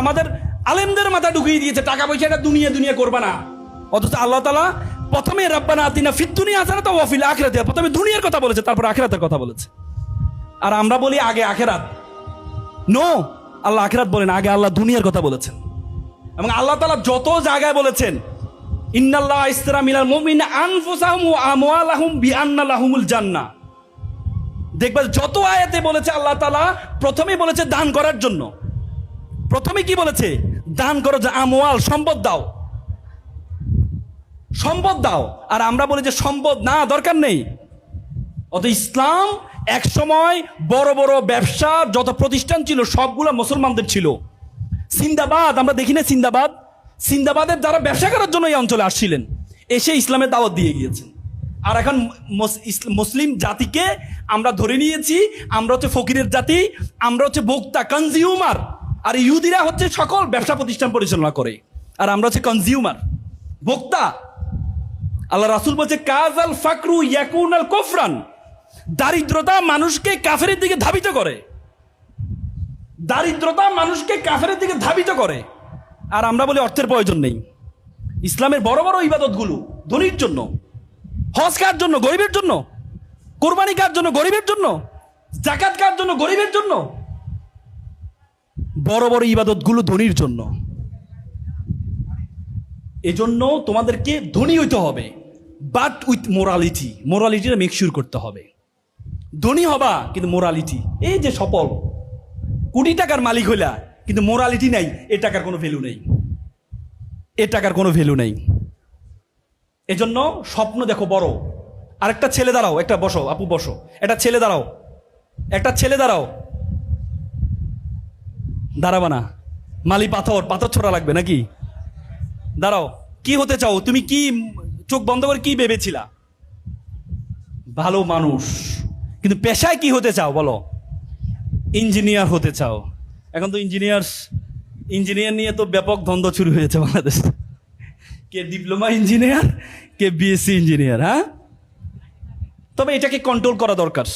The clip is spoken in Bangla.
আমাদের আলেমদের মাথা ঢুকিয়ে দিয়েছে, টাকা পয়সাটা দুনিয়া দুনিয়া করবা না। অথচ আল্লাহ তালা প্রথমে রাব্বানা আতিনা ফিত দুনিয়া আছে না তো ওয়াফিল আখরাতে, প্রথমে দুনিয়ার কথা বলেছে, তারপর আখেরাতের কথা বলেছে। আর আমরা বলি আগে আখেরাত। নো আল্লাহ আখেরাত বলেন, আগে আল্লাহ দুনিয়ার কথা বলেছেন। এবং আল্লাহ তালা যত জায়গায় বলেছেন, ইন্নাল্লাহ ইসরা মিনাল মুমিন আনফুসাহুম ওয়া আমওয়ালাহুম বিআন্না লাহুমুল জান্নাহ। দেখবে যত আয়াতে বলেছে আল্লাহ তালা প্রথমে বলেছে দান করার জন্য। প্রথমে কি বলেছে? দান করো যে আমওয়াল, সম্পদ দাও। সম্পদ দাও। আর আমরা বলি যে সম্পদ না, দরকার নেই। অত ইসলাম এক সময় বড় বড় ব্যবসা যত প্রতিষ্ঠান ছিল, সবগুলো মুসলমানদের ছিল। সিন্দাবাদ, আমরা দেখি না সিন্দাবাদ? সিন্দাবাদের যারা ব্যবসা করার জন্য এই অঞ্চলে আসছিলেন, এসে ইসলামের দাওয়াত দিয়ে গিয়েছেন। আর এখন মুসলিম জাতিকে আমরা ধরে নিয়েছি, আমরা হচ্ছে ফকিরের জাতি, আমরা হচ্ছে ভোক্তা কনজিউমার আর ইহুদিরা হচ্ছে সকল ব্যবসা প্রতিষ্ঠান পরিচালনা করে। আর আমরা হচ্ছে কনজিউমার ভোক্তা আল্লাহ রাসুল বলছে কাজ আল ফাকরু ইয়াকুন আল কোফরান। দারিদ্রতা মানুষকে কাফের দিকে ধাবিত করে। দারিদ্রতা মানুষকে কাফের দিকে ধাবিত করে। আর আমরা বলি, অর্থের প্রয়োজন নেই। ইসলামের বড় বড় ইবাদতগুলো ধনীর জন্য হজ কার জন্য গরিবের জন্য, কোরবানি কার জন্য গরিবের জন্য জাকাত কার জন্য গরিবের জন্য বড় বড় ইবাদতগুলো ধনীর জন্য। এজন্য তোমাদেরকে ধনী হইতে হবে বাট উইথ মোরালিটি মোরালিটিটা মেকশিওর করতে হবে। ধনী হবা, কিন্তু মোরালিটি এই যে সফল, কোটি টাকার মালিক হইলা, কিন্তু মোরালিটি নাই, এ টাকার কোনো ভ্যালু নেই। এ টাকার কোনো ভ্যালু নেই। এজন্য স্বপ্ন দেখো বড়। আরেকটা ছেলে দাঁড়াও, একটা বসো, আপু বসো। একটা ছেলে দাঁড়াও। একটা ছেলে দাঁড়াও। দাঁড়াবা না। মালি পাথর পাথর ছোড়া লাগবে নাকি? দাঁড়াও, কি হতে চাও? তুমি কি চোখ বন্ধ করে কি ভেবেছিলা? ভালো মানুষ। কিন্তু পেশায় কি হতে চাও বলো? ইঞ্জিনিয়ার হতে চাও। এখন তো ইঞ্জিনিয়ার ইঞ্জিনিয়ার নিয়ে তো ব্যাপক দ্বন্দ্ব শুরু হয়েছে বাংলাদেশ। কে ডিপ্লোমা ইঞ্জিনিয়ার, কে বিএসসি ইঞ্জিনিয়ার হ্যাঁ? তবে এটাকে কন্ট্রোল করা দরকার।